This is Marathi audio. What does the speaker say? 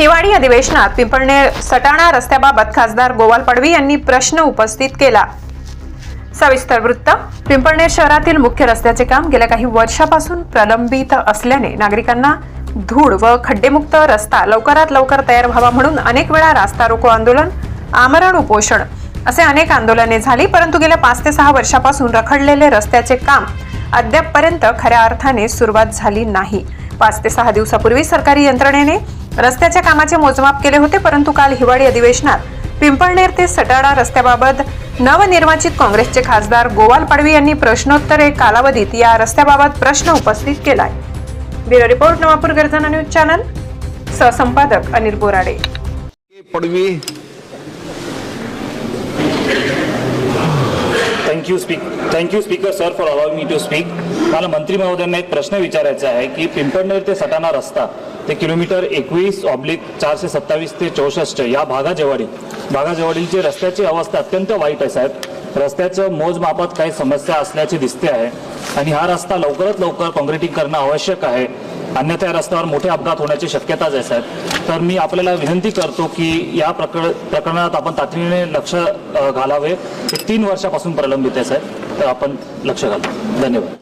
हिवाळी अधिवेशनात पिंपळणे सटाणा रस्त्याबाबत खासदार गोवाल पडवी यांनी प्रश्न उपस्थित केला. सविस्तर वृत्त पिंपळनेर शहरातील मुख्य रस्त्याचे काम गेल्या काही वर्षापासून प्रलंबित असल्याने नागरिकांना धूळ व खड्डेमुक्त रस्ता लवकरात लवकर तयार व्हावा म्हणून अनेक वेळा रास्ता रोको आंदोलन आमरण उपोषण असे अनेक आंदोलने झाली परंतु गेल्या पाच ते सहा वर्षापासून रखडलेले रस्त्याचे काम अद्यापपर्यंत खऱ्या अर्थाने सुरुवात झाली नाही. पाच ते सहा दिवसापूर्वी सरकारी यंत्रणेने रस्त्याच्या कामाचे मोजमाप केले होते परंतु काल हिवाळी अधिवेशनात पिंपळनेर ते सटाणा रस्त्याबाबत नवनिर्वाचित काँग्रेसचे खासदार गोवाल पाडवी यांनी प्रश्नोत्तरे कालावधीत या रस्त्याबाबत प्रश्न उपस्थित केलाय. Bureau report Navapur Garjana news channel. सहसंपादक Anil Borade. Padvi. Thank you speak thank you speaker sir for allowing me to speak मला मंत्री महोदयांना एक प्रश्न विचारायचा आहे की पिंपळनेर ते सटाणा रस्ता ते किलोमीटर एकवीस ऑब्लिक चारशे सत्तावीस ते चौसष्ट या भागाजवळील. भागाजवळीलची रस्त्याची अवस्था अत्यंत वाईट आहे साहेब. रस्त्याचं मोजमापात काही समस्या असल्याचे दिसते आहे आणि हा रस्ता लवकरात लवकर कॉन्क्रिटिंग करणं आवश्यक आहे. अन्यथा या रस्त्यावर मोठे अपघात होण्याची शक्यताच आहे साहेब. तर मी आपल्याला विनंती करतो की या प्रकर प्रकरणात आपण तातडीने लक्ष घालावे. हे तीन वर्षापासून प्रलंबित आहे साहेब. तर आपण लक्ष घालू. धन्यवाद.